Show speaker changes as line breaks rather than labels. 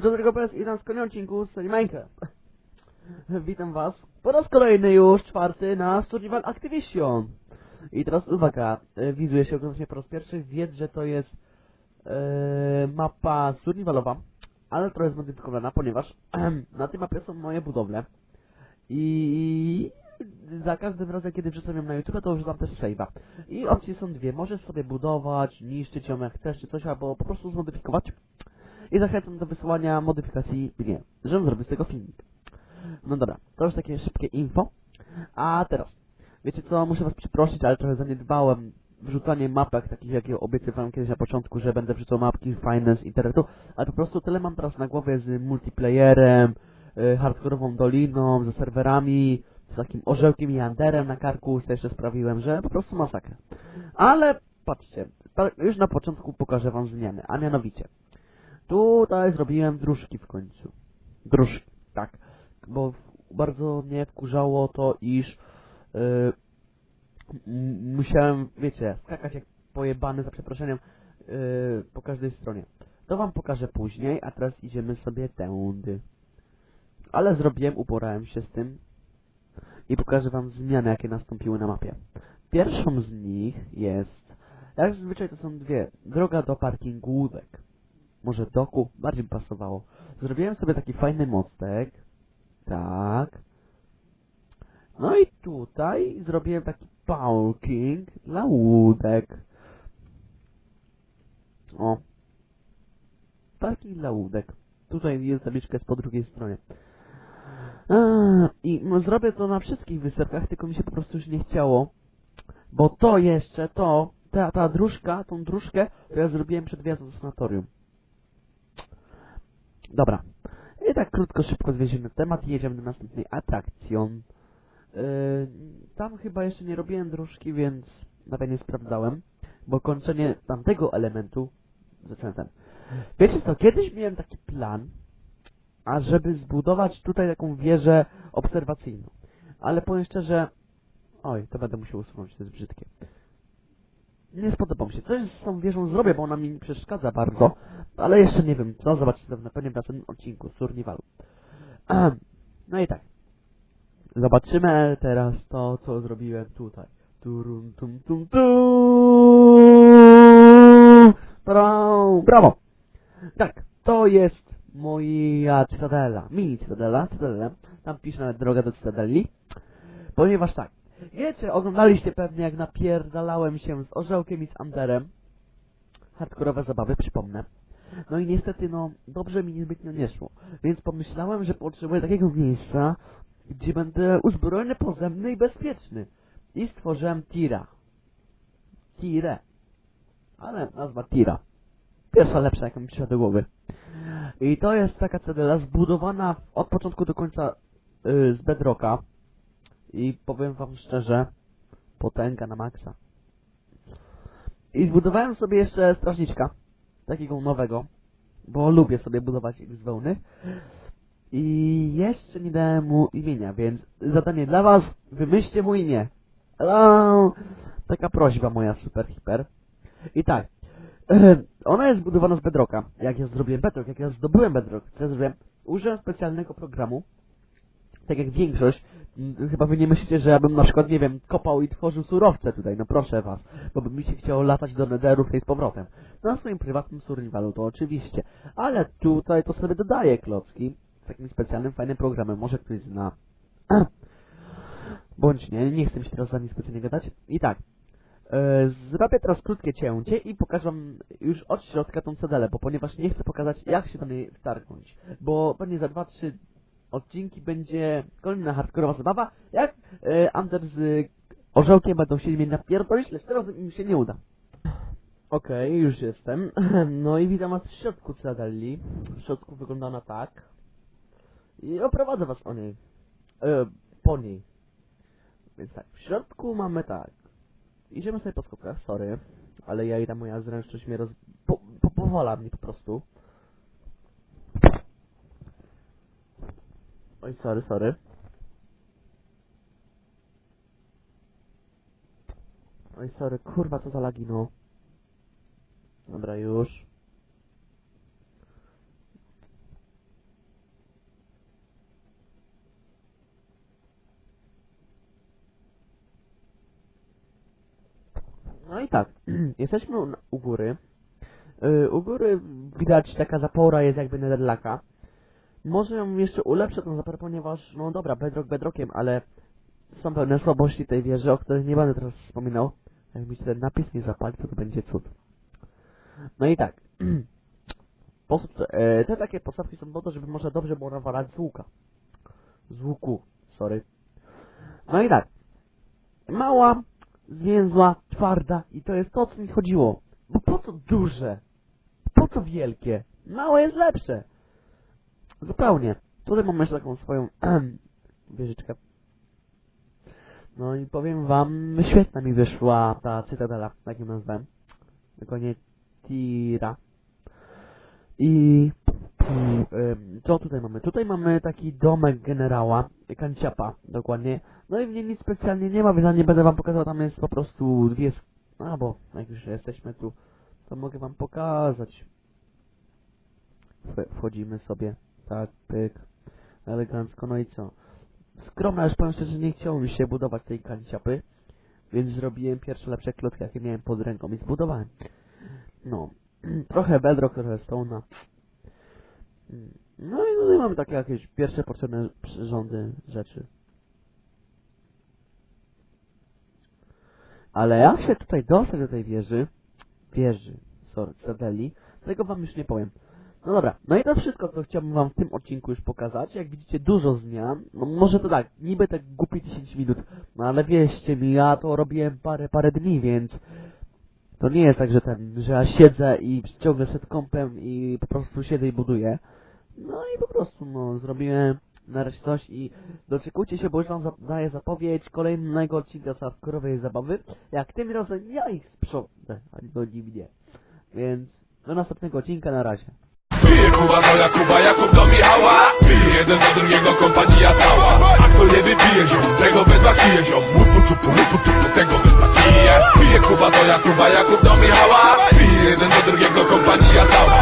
Gopes i na kolejnym odcinku z serii Minecraft. Witam was po raz kolejny już, czwarty na Survival Activation. I teraz uwaga, e, widzuje się oglądać mnie po raz pierwszy, wiedz, że to jest e, mapa survivalowa, ale trochę zmodyfikowana, ponieważ na tej mapie są moje budowle. I za każdym razem, kiedy wrzucam ją na YouTube, to wrzucam też save'a. I opcje są dwie, możesz sobie budować, niszczyć ją jak chcesz, czy coś, albo po prostu zmodyfikować. I zachęcam do wysyłania modyfikacji mnie, żebym zrobił z tego filmik. No dobra, to już takie szybkie info. A teraz, wiecie co, muszę was przeprosić, ale trochę zaniedbałem wrzucanie mapek, takich jakie obiecywałem kiedyś na początku, że będę wrzucał mapki z internetu, ale po prostu tyle mam teraz na głowie z multiplayerem, y, hardkorową doliną, ze serwerami, z takim orzełkiem i anderem na karku, co jeszcze sprawiłem, że po prostu masakra. Ale patrzcie, pa- już na początku pokażę wam zmiany, a mianowicie Tutaj zrobiłem dróżki w końcu. Dróżki, tak. Bo bardzo mnie wkurzało to, iż yy, musiałem, wiecie, skakać jak pojebany, za przeproszeniem, yy, po każdej stronie. To wam pokażę później, a teraz idziemy sobie tędy. Ale zrobiłem, uporałem się z tym i pokażę wam zmiany, jakie nastąpiły na mapie. Pierwszą z nich jest, jak zazwyczaj to są dwie, droga do parkingu łódek może doku, bardziej by pasowało. Zrobiłem sobie taki fajny mostek. Tak. No i tutaj zrobiłem taki parking dla łódek. O. Parking dla łódek. Tutaj jest tabliczka jest po drugiej stronie. I zrobię to na wszystkich wysepkach, tylko mi się po prostu już nie chciało. Bo to jeszcze, to, ta, ta dróżka, tą dróżkę, to ja zrobiłem przed wjazdem do sanatorium. Dobra. I tak krótko, szybko zwieziemy temat i jedziemy do następnej atrakcjon. Yy, tam chyba jeszcze nie robiłem dróżki, więc nawet nie sprawdzałem, bo kończenie tamtego elementu zacząłem ten. Wiecie co, kiedyś miałem taki plan, ażeby zbudować tutaj taką wieżę obserwacyjną. Ale powiem szczerze, oj, to będę musiał usunąć, to jest brzydkie. Nie spodobał mi się. Coś z tą wieżą zrobię, bo ona mi przeszkadza bardzo. Ale jeszcze nie wiem co, zobaczycie to na pewno w następnym odcinku Survivalu. Ahem. No i tak. Zobaczymy teraz to, co zrobiłem tutaj. Turum, tum, tum, tum. Brawo! Tak, to jest moja cytadela. Mini cytadela, cytadela. Tam pisze nawet droga do cytadeli. Ponieważ tak, wiecie, oglądaliście pewnie jak napierdalałem się z orzełkiem i z Anderem. Hardkorowe zabawy, przypomnę. No i niestety, no, dobrze mi niezbytnio nie szło. Więc pomyślałem, że potrzebuję takiego miejsca, gdzie będę uzbrojony, pozemny i bezpieczny. I stworzyłem Tira. Tire. Ale nazwa Tira. Pierwsza lepsza, jaka mi przyszła do głowy. I to jest taka cedela zbudowana od początku do końca yy, z bedrocka. I powiem wam szczerze, potęga na maksa. I zbudowałem sobie jeszcze strażniczka takiego nowego, bo lubię sobie budować ich z wełny. I jeszcze nie dałem mu imienia, więc zadanie dla was, wymyślcie mu imię. Hello! Taka prośba moja super hiper. I tak, ona jest zbudowana z bedrocka. Jak ja zrobiłem bedrock, jak ja zdobyłem bedrock, co ja zrobiłem? Użyłem specjalnego programu, tak jak większość, m, chyba wy nie myślicie, że ja bym na przykład, nie wiem, kopał i tworzył surowce tutaj, no proszę was, bo by mi się chciało latać do Netheru tej z powrotem. Na swoim prywatnym survivalu to oczywiście, ale tutaj to sobie dodaję klocki takim specjalnym, fajnym programem, może ktoś zna. Bądź nie, nie chcę się teraz za specjalnie gadać. I tak, e, zrobię teraz krótkie cięcie i pokażę wam już od środka tą cedelę, bo ponieważ nie chcę pokazać jak się do niej wtargnąć, bo pewnie za 2-3 odcinki będzie kolejna hardkorowa zabawa, jak e, Ander z orzełkiem będą chcieli mnie napierdolić, lecz teraz im się nie uda. Okej, już jestem. No i witam was w środku Cytadelli. W środku wygląda ona tak. I oprowadzę was o niej. E, po niej. Więc tak, w środku mamy tak. Idziemy sobie po skokach, sorry. Ale ja i ta moja zręczność mnie roz... Po, po, powala mnie po prostu. Oj, sorry, sorry. Oj, sorry, kurwa, co za lagino. Dobra, już. No i tak, jesteśmy u, góry. Y, u góry widać taka zapora jest jakby nederlaka. Może ją jeszcze ulepszę tą zaporę, ponieważ, no dobra, bedrock bedrockiem, ale są pewne słabości tej wieży, o których nie będę teraz wspominał. Jak mi się ten napis nie zapali, to to będzie cud. No i tak. E, te takie postawki są po to, żeby można dobrze było nawalać z łuka. Z łuku, sorry. No i tak. Mała, zwięzła, twarda i to jest to, o co mi chodziło. Bo po co duże? Po co wielkie? Małe jest lepsze. Zupełnie. Tutaj mam jeszcze taką swoją wieżyczkę. No i powiem wam, świetna mi wyszła ta cytadela, tak ją nazwałem. Tylko nie Tira. I, co tutaj mamy? Tutaj mamy taki domek generała, kanciapa, dokładnie. No i w niej nic specjalnie nie ma, więc nie będę wam pokazał, tam jest po prostu dwie... sk- A, bo jak już jesteśmy tu, to mogę wam pokazać. Wch- Wchodzimy sobie, tak, pyk, elegancko, no i co? Skromna, już powiem szczerze, nie chciało mi się budować tej kanciapy, więc zrobiłem pierwsze lepsze klocki, jakie miałem pod ręką i zbudowałem. No, trochę bedrock, trochę stone'a. No i tutaj mamy takie jakieś pierwsze potrzebne przyrządy, rzeczy. Ale jak się tutaj dostać do tej wieży, wieży, sorry, Sadeli, tego wam już nie powiem. No dobra, no i to wszystko, co chciałbym wam w tym odcinku już pokazać. Jak widzicie, dużo zmian. No może to tak, niby tak głupie 10 minut, no ale wierzcie mi, ja to robiłem parę, parę dni, więc to nie jest tak, że ten, że ja siedzę i ciągle przed kąpem i po prostu siedzę i buduję. No i po prostu, no, zrobiłem nareszcie coś i doczekujcie się, bo już wam daję zapowiedź kolejnego odcinka Sawkorowej Zabawy, jak tym razem ja ich sprzątnę, a nie oni mnie. Więc do następnego odcinka, na razie.
Pije Kuba do Jakuba, Jakub do Michała. Pije jeden do drugiego kompania cała. A kto nie wypije ziom, tego wędla kije ziom. Łupu tupu, łupu tupu, tego wędla kije. Pije Kuba do Jakuba, Jakub do Michała. Pije jeden do drugiego kompania cała